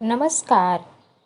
नमस्कार.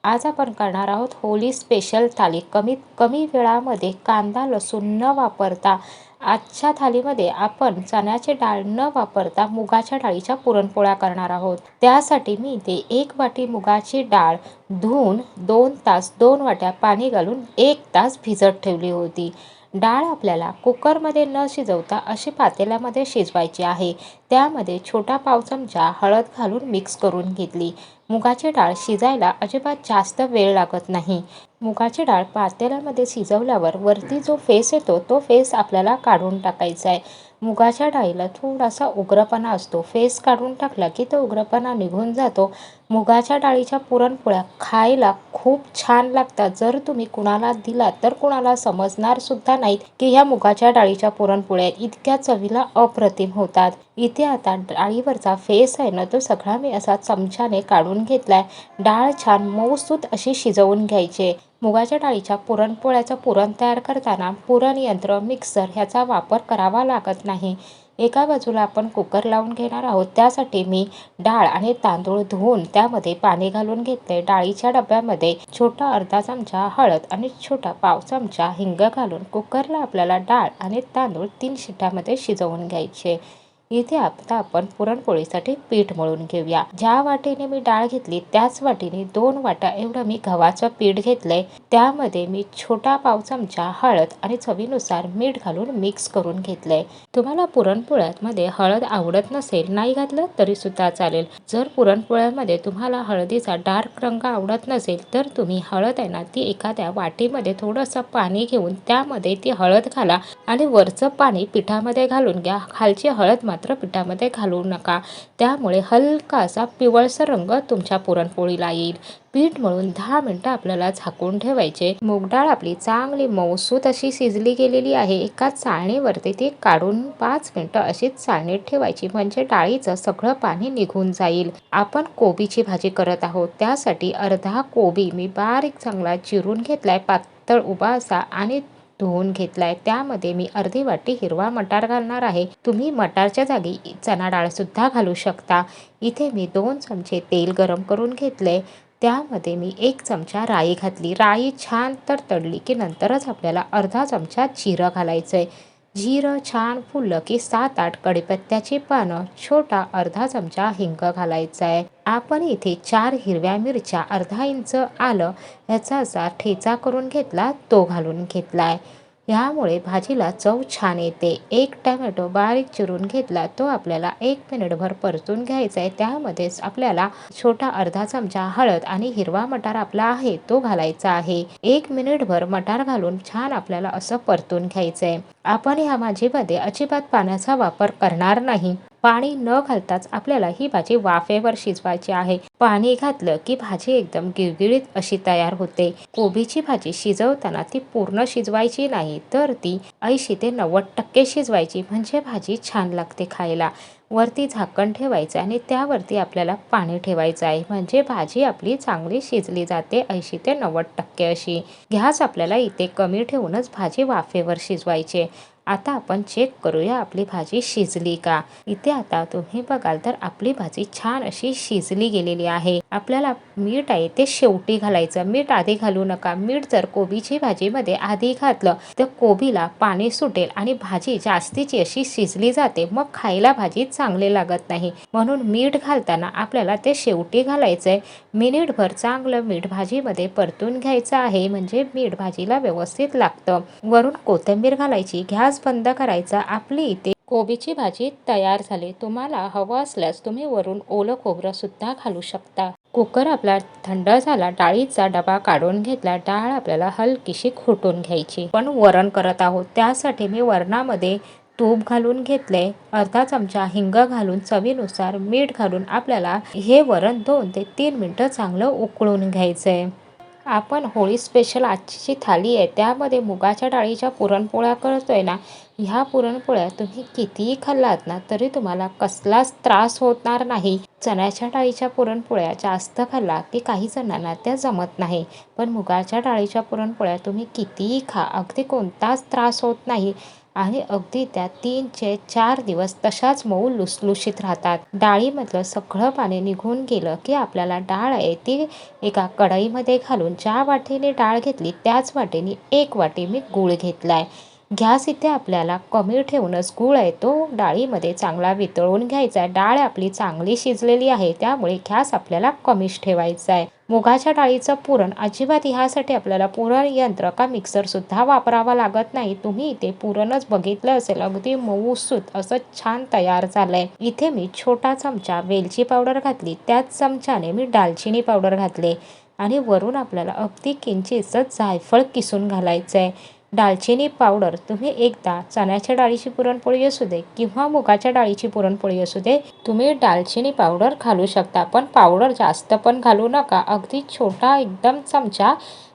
आज आपण करणार आहोत होली स्पेशल थाली. कमीत कमी वेळामध्ये कांदा लसूण न वापरता आजच्या थालीमध्ये आपण चण्याची डाळ न वापरता मुगाच्या डाळीच्या पुरणपोळ्या करणार आहोत. त्यासाठी मी इथे एक वाटी मुगाची डाळ धुवून दोन तास दोन वाट्या पाणी घालून एक तास भिजत ठेवली होती. डाळ आपल्याला कुकरमध्ये न शिजवता अशी पातेल्यामध्ये शिजवायची आहे. त्यामध्ये छोटा पाव चमचा हळद घालून मिक्स करून घेतली. मुगाची डाळ शिजायला अजिबात जास्त वेळ लागत नाही. मुगाची डाळ पातेल्यामध्ये शिजवल्यावर वरती जो फेस येतो तो फेस आपल्याला काढून टाकायचा आहे. मुगाच्या डाळीला थोडासा उग्रपणा असतो. फेस काढून टाकला की तो उग्रपणा निघून जातो. मुगाच्या डाळीच्या पुरणपोळ्या खायला खूप छान लागतात. जर तुम्ही कुणाला दिला तर कुणाला समजणार सुद्धा नाहीत की ह्या मुगाच्या डाळीच्या पुरणपोळ्या इतक्या चवीला अप्रतिम होतात. इथे आता डाळीवरचा फेस आहे ना तो सगळा मी असा चमच्याने काढून घेतलाय. डाळ छान मऊसूत अशी शिजवून घ्यायची. मुगाच्या डाळीच्या पुरणपोळ्याचं पुरण तयार करताना पुरण यंत्र मिक्सर ह्याचा वापर करावा लागत नाही. एका बाजूला आपण कुकर लावून घेणार आहोत. त्यासाठी मी डाळ आणि तांदूळ धुवून त्यामध्ये पाणी घालून घेतले डाळीच्या डब्यामध्ये छोटा अर्धा चमचा हळद आणि छोटा पाव चमचा हिंग घालून कुकरला आपल्याला डाळ आणि तांदूळ तीन शिट्यामध्ये शिजवून घ्यायचे. इथे आता आपण पुरणपोळीसाठी पीठ मळून घेऊया. ज्या वाटीने मी डाळ घेतली त्याच वाटीने दोन वाटा एवढं मी गव्हाचं पीठ घेतलंय. त्यामध्ये मी छोटा पाव चमचा हळद आणि चवीनुसार मीठ घालून मिक्स करून घेतलंय. तुम्हाला पुरणपोळ्यामध्ये हळद आवडत नसेल नाही घातलं तरी सुद्धा चालेल. जर पुरणपोळ्यामध्ये तुम्हाला हळदीचा डार्क रंग आवडत नसेल तर तुम्ही हळद आहे ना ती एखाद्या वाटीमध्ये थोडंसं पाणी घेऊन त्यामध्ये ती हळद घाला आणि वरचं पाणी पिठामध्ये घालून घ्या. खालची हळद मात्र मात्र पिठामध्ये घालू नका. त्यामुळे हलका असा पिवळसर रंग तुमच्या पुरणपोळीला येईल. पीठ मळून दहा मिनटं आपल्याला झाकून ठेवायचे. मूगडाळ आपली चांगली मौसूत अशी शिजली गेलेली आहे. एका चाळणीवरती ती काढून पाच मिनटं अशीच चाळणीत ठेवायची. म्हणजे डाळीचं सगळं पाणी निघून जाईल. आपण कोबीची भाजी करत आहोत. त्यासाठी अर्धा कोबी मी बारीक चांगला चिरून घेतलाय. पातळ उभा असा आणि धुवून घेतलाय. त्यामध्ये मी अर्धी वाटी हिरवा मटार घालणार आहे. तुम्ही मटारच्या जागी चणा डाळ सुद्धा घालू शकता. इथे मी दोन चमचे तेल गरम करून घेतले त्यामध्ये मी एक चमचा राई घातली. राई छान तर तडली की नंतरच आपल्याला अर्धा चमचा जिरं घालायचं आहे जिरं छान फुललं की सात आठ कडीपत्त्याची पानं छोटा अर्धा चमचा हिंग घालायचा आहे आपण इथे चार हिरव्या मिरच्या अर्धा इंच आलं याचा असा ठेचा करून घेतला तो घालून घेतला आहे ह्यामुळे भाजीला चव छान येते. एक टमॅटो बारीक चिरून घेतला तो आपल्याला एक मिनिटभर परतून घ्यायचा आहे. त्यामध्येच आपल्याला छोटा अर्धा चमचा हळद आणि हिरवा मटार आपला आहे तो घालायचा आहे. एक मिनिटभर मटार घालून छान आपल्याला असं परतून घ्यायचं आहे आपण ह्या भाजीमध्ये अजिबात पाण्याचा वापर करणार नाही. पाणी न घालताच आपल्याला ही भाजी वाफेवर शिजवायची आहे. पाणी घातलं की भाजी एकदम गिळगिळीत अशी तयार होते. कोबीची भाजी शिजवताना ती पूर्ण शिजवायची नाही तर ती ऐंशी ते नव्वद टक्के शिजवायची. म्हणजे भाजी छान लागते खायला. वरती झाकण ठेवायचं आणि त्यावरती आपल्याला पाणी ठेवायचं आहे. म्हणजे भाजी आपली चांगली शिजली जाते ऐंशी ते नव्वद टक्के अशी. गॅस आपल्याला इथे कमी ठेवूनच भाजी वाफेवर शिजवायची आता आपण चेक करूया आपली भाजी शिजली का? इथे आता तुम्ही बघाल तर आपली भाजी छान अशी शिजली गेलेली आहे. आपल्याला मीठ आहे ते शेवटी घालायचं. मीठ आधी घालू नका. मीठ जर कोबीची भाजीमध्ये आधी घातलं तर कोबीला पाणी सुटेल आणि भाजी जास्तीची अशी शिजली जाते. मग खायला भाजी चांगले लागत नाही. म्हणून मीठ घालताना आपल्याला ते शेवटी घालायचं आहे मिनिटभर चांगलं मीठ भाजीमध्ये परतून घ्यायचं आहे. म्हणजे मीठ भाजीला व्यवस्थित लागतं. वरून कोथिंबीर घालायची. घ्यास गॅस बंद करायचा. आपली इथे कोबीची भाजी तयार झाली. तुम्हाला हवं असल्यास तुम्ही वरून ओलं खोबरं सुद्धा घालू शकता. कुकर आपला थंड झाला डाळीचा डबा काढून घेतला डाळ आपल्याला हलकीशी खोटून घ्यायची. पण वरण करत आहोत त्यासाठी मी वरणामध्ये तूप घालून घेतले. अर्धा चमचा हिंग घालून चवीनुसार मीठ घालून आपल्याला हे वरण दोन ते तीन मिनटं चांगलं उकळून घ्यायचंय. आपण होळी स्पेशल आजची जी थाली आहे. त्यामध्ये मुगाच्या डाळीच्या पुरणपोळ्या करतो आहे ना ह्या पुरणपोळ्या तुम्ही कितीही खाल्लात ना तरी तुम्हाला कसलाच त्रास होणार नाही. चण्याच्या डाळीच्या पुरणपोळ्या जास्त खाल्ला की काही जणांना त्या जमत नाही. पण मुगाच्या डाळीच्या पुरणपोळ्या तुम्ही कितीही खा अगदी कोणताच त्रास होत नाही. आणि अगदी त्या तीन ते चार दिवस तशाच मऊ लुसलुशीत राहतात. डाळीमधलं सगळं पाणी निघून गेलं की आपल्याला डाळ आहे ती एका कढईमध्ये घालून ज्या वाटीने डाळ घेतली त्याच वाटीने एक वाटी मी गूळ आहे गॅस इथे आपल्याला कमी ठेवूनच गूळ आहे तो डाळीमध्ये चांगला वितळून घ्यायचा आहे. डाळ आपली चांगली शिजलेली आहे त्यामुळे गॅस आपल्याला कमीच ठेवायचा आहे. मुगाच्या डाळीचं पुरण अजिबात ह्यासाठी आपल्याला पुरण यंत्र का मिक्सरसुद्धा वापरावा लागत नाही. तुम्ही इथे पुरणच बघितलं असेल. अगदी मऊसूत असं छान तयार झालंय. इथे मी छोटा चमचा वेलची पावडर घातली. त्याच चमच्याने मी दालचिनी पावडर घातले. आणि वरून आपल्याला अगदी किंचितच जायफळ किसून घालायचं आहे दालचिनी पावडर तुम्ही एकदा चण्याच्या डाळीची पुरणपोळी असू दे किंवा मुगाच्या डाळीची पुरणपोळी असू दे तुम्ही दालचिनी पावडर घालू शकता. पण पावडर जास्त पण घालू नका. अगदी छोटा एकदम चमचा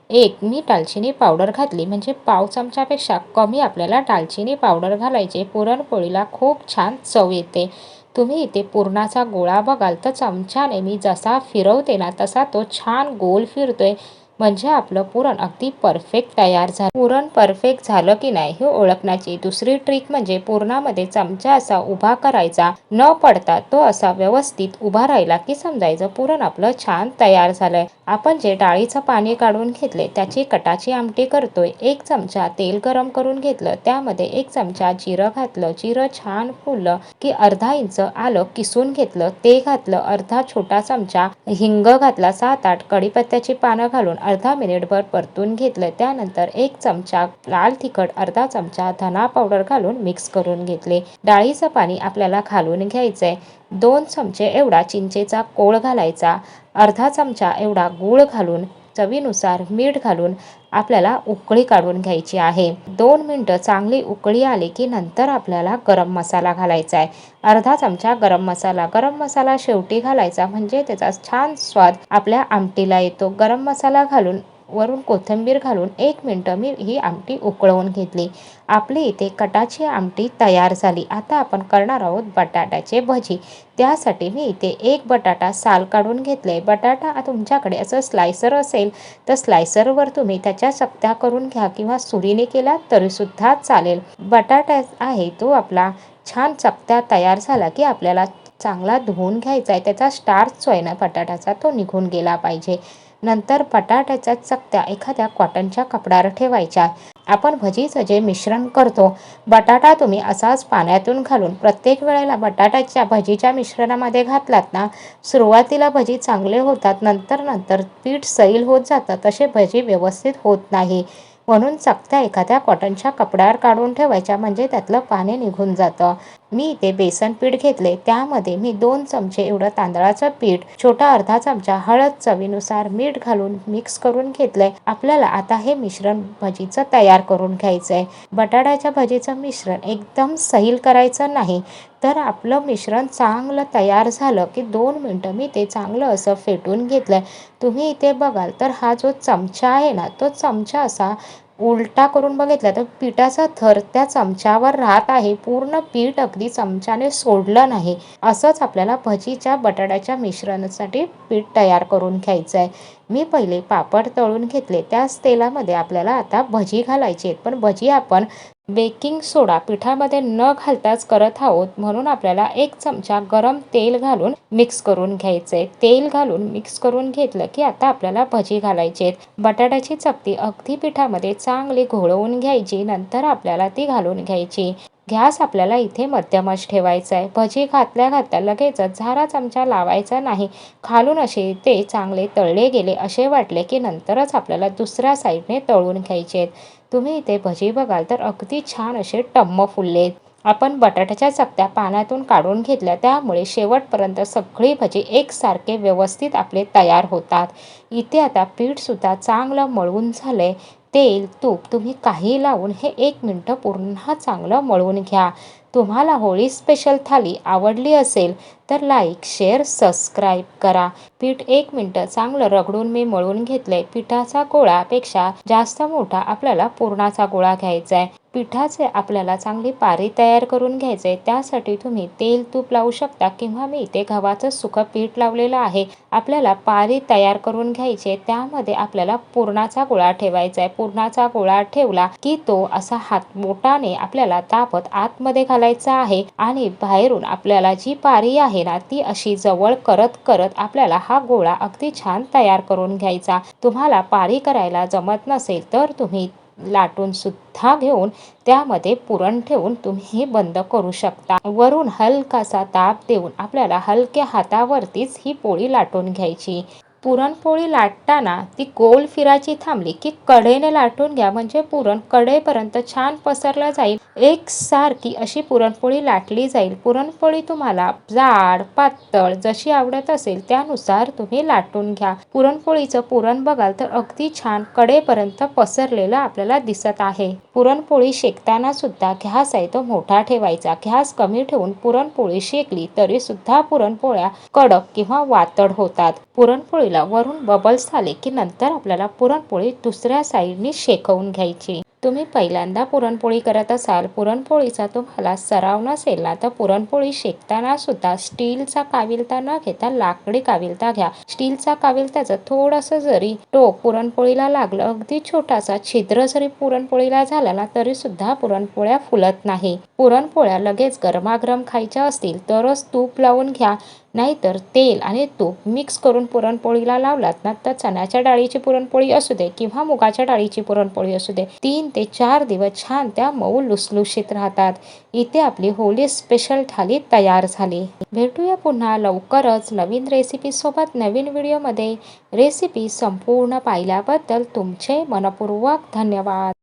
एक मी दालचिनी पावडर घातली. म्हणजे पाव चमच्यापेक्षा कमी आपल्याला दालचिनी पावडर घालायचे. पुरणपोळीला खूप छान चव येते. तुम्ही इथे पुरणाचा गोळा बघाल तर चमच्याने मी जसा फिरवते ना तसा तो छान गोल फिरतोय. म्हणजे आपलं पुरण अगदी परफेक्ट तयार झालं. पुरण परफेक्ट झालं की नाही हे ओळखण्याची दुसरी ट्रिक म्हणजे पुरणामध्ये चमचा असा उभा करायचा. न पडता तो असा व्यवस्थित उभा राहिला की समजायचं पुरण आपलं छान तयार झालंय. आपण जे डाळीचं पाणी काढून घेतले त्याची कटाची आमटी करतोय. एक चमचा तेल गरम करून घेतलं त्यामध्ये एक चमचा जिरं घातलं. जिरं छान फुललं की अर्धा इंच आलं किसून घेतलं ते घातलं अर्धा छोटा चमचा हिंग घातला सात आठ कढीपत्त्याची पानं घालून अर्धा मिनिटभर परतून घेतलं. त्यानंतर एक चमचा लाल तिखट अर्धा चमचा धना पावडर घालून मिक्स करून घेतले. डाळीचं पाणी आपल्याला घालून घ्यायचंय. दोन चमचे एवढा चिंचेचा कोळ घालायचा. अर्धा चमचा एवढा गूळ घालून चवीनुसार मीठ घालून आपल्याला उकळी काढून घ्यायची आहे. दोन मिनटं चांगली उकळी आली की नंतर आपल्याला गरम मसाला घालायचा आहे. अर्धा चमचा गरम मसाला. गरम मसाला शेवटी घालायचा म्हणजे त्याचा छान स्वाद आपल्या आमटीला येतो. गरम मसाला घालून वरून कोथिंबीर घालून एक मिनटं मी ही आमटी उकळवून घेतली. आपली इथे कटाची आमटी तयार झाली. आता आपण करणार आहोत बटाट्याचे भजी. त्यासाठी मी इथे एक बटाटा साल काढून घेतले. बटाटा तुमच्याकडे असं स्लायसर असेल तर स्लायसरवर तुम्ही त्याच्या चकत्या करून घ्या किंवा सुरीने केला तरीसुद्धा चालेल. बटाटा आहे तो आपला छान चकत्या तयार झाला की आपल्याला चांगला धुवून घ्यायचा आहे. त्याचा स्टार्च जो आहे ना बटाट्याचा तो निघून गेला पाहिजे. नंतर बटाट्याच्या चकत्या एखाद्या कॉटनच्या कपड्यावर ठेवायच्या. आपण भजीचं जे मिश्रण करतो. बटाटा तुम्ही असाच पाण्यातून घालून प्रत्येक वेळेला बटाट्याच्या भजीच्या मिश्रणामध्ये घातलात ना सुरुवातीला भजी चांगले होतात नंतर नंतर पीठ सैल होत जातं तसे भजी व्यवस्थित होत नाही. म्हणून चकत्या एखाद्या कॉटनच्या कपड्यावर काढून ठेवायच्या म्हणजे त्यातलं पाणी निघून जातं. मी इथे बेसन पीठ घेतले त्यामध्ये मी दोन चमचे एवढं तांदळाचं पीठ छोटा अर्धा चमचा हळद चवीनुसार मीठ घालून मिक्स करून घेतलंय आपल्याला आता हे मिश्रण भजीचं तयार करून घ्यायचं आहे बटाट्याच्या भजीचं मिश्रण एकदम सैल करायचं नाही. तर आपलं मिश्रण चांगलं तयार झालं की दोन मिनटं मी ते चांगलं असं फेटून घेतलंय. तुम्ही इथे बघाल तर हा जो चमचा आहे ना तो चमचा असा उलटा करून बघितला तर पिठाचा थर त्या चमच्यावर राहत आहे. पूर्ण पीठ अगदी चमच्याने सोडलं नाही. असंच आपल्याला भजीच्या बटाट्याच्या मिश्रणासाठी पीठ तयार करून घ्यायचं आहे मी पहिले पापड तळून घेतले. त्याच तेलामध्ये आपल्याला आता भजी घालायची आहेत. पण भजी आपण बेकिंग सोडा पिठामध्ये न घालताच करत आहोत. म्हणून आपल्याला एक चमचा गरम तेल घालून मिक्स करून घ्यायचे तेल घालून मिक्स करून घेतलं की आता आपल्याला भजी घालायची आहेत. बटाट्याची चपटी अगदी पिठामध्ये चांगली घोळवून घ्यायची. नंतर आपल्याला ती घालून घ्यायची. गॅस आपल्याला इथे मध्यमच ठेवायचा आहे भजी घातल्या घातल्या लगेचच झारा चमचा लावायचा नाही. खालून असे ते चांगले तळले गेले असे वाटले की नंतरच आपल्याला दुसऱ्या साईडने तळून घ्यायचे आहेत. तुम्ही इथे भजी बघाल तर अगदी छान असे टम्म फुलले आपण बटाट्याच्या चकत्या पाण्यातून काढून घेतल्या त्यामुळे शेवटपर्यंत सगळी भजी एकसारखे व्यवस्थित आपले तयार होतात. इथे आता पीठसुद्धा चांगलं मळून आहे तेल तूप तुम्ही काही लावून हे एक मिनटं पुन्हा चांगलं मळून घ्या. तुम्हाला होळी स्पेशल थाली आवडली असेल तर लाईक शेअर सबस्क्राईब करा. पीठ एक मिनटं चांगलं रगडून मी मळून घेतलंय. पिठाचा गोळापेक्षा जास्त मोठा आपल्याला पुरणाचा गोळा घ्यायचा आहे पिठाचे आपल्याला चांगली पारी तयार करून घ्यायचे त्यासाठी तुम्ही तेल तूप लावू शकता किंवा मी इथे गव्हाचं सुकं पीठ लावलेलं आहे. आपल्याला पारी तयार करून घ्यायचे त्यामध्ये आपल्याला पुरणाचा गोळा ठेवायचा आहे. पुरणाचा गोळा ठेवला की तो असा हात बोटाने आपल्याला तापत आतमध्ये घालायचा आहे आणि बाहेरून आपल्याला जी पारी आहे ना ती अशी जवळ करत करत आपल्याला हा गोळा अगदी छान तयार करून घ्यायचा. तुम्हाला पारी करायला जमत नसेल तर तुम्ही लाटून सुद्धा घेऊन त्यामध्ये पुरण ठेवून तुम्ही बंद करू शकता. वरून हलकासा ताप देऊन आपल्याला हलक्या हातावरतीच ही पोळी लाटून घ्यायची. पुरणपोळी लाटताना ती गोल फिरायची थांबली की कडेने लाटून घ्या म्हणजे पुरण कडेपर्यंत छान पसरलं जाईल. एक सारखी अशी पुरणपोळी लाटली जाईल. पुरणपोळी तुम्हाला जाड पातळ जशी आवडत असेल त्यानुसार तुम्ही लाटून घ्या. पुरणपोळीचं पुरण बघाल तर अगदी छान कडेपर्यंत पसरलेलं आपल्याला दिसत आहे. पुरणपोळी शेकताना सुद्धा घ्यास आहे तो मोठा ठेवायचा. घ्यास कमी ठेवून पुरणपोळी शेकली तरी सुद्धा पुरणपोळ्या कडक किंवा वातड होतात. पुरणपोळीला वरून बबल्स आले की नंतर आपल्याला पुरणपोळी दुसऱ्या साईडनी शेकवून घ्यायची. तुम्ही पहिल्यांदा पुरणपोळी करत असाल पुरणपोळीचा तुम्हाला सराव नसेल ना तर पुरणपोळी शेकताना सुद्धा स्टीलचा काविलता न घेता लाकडी काविलता घ्या. स्टीलचा काविलताचं थोडंसं जरी टोक पुरणपोळीला लागलं अगदी छोटासा छिद्र जरी पुरणपोळीला झाला ना तरी सुद्धा पुरणपोळ्या फुलत नाही. पुरणपोळ्या लगेच गरमागरम खायच्या असतील तरच तूप लावून घ्या. नाहीतर तेल आणि तूप मिक्स करून पुरणपोळीला लावलात ना तर चण्याच्या डाळीची पुरणपोळी असू दे किंवा मुगाच्या डाळीची पुरणपोळी असू दे तीन ते चार दिवस छान त्या मऊ लुसलुशीत राहतात. इथे आपली होली स्पेशल थाली तयार झाली. भेटूया पुन्हा लवकरच नवीन रेसिपी सोबत नवीन व्हिडिओमध्ये रेसिपी संपूर्ण पाहिल्याबद्दल तुमचे मनपूर्वक धन्यवाद.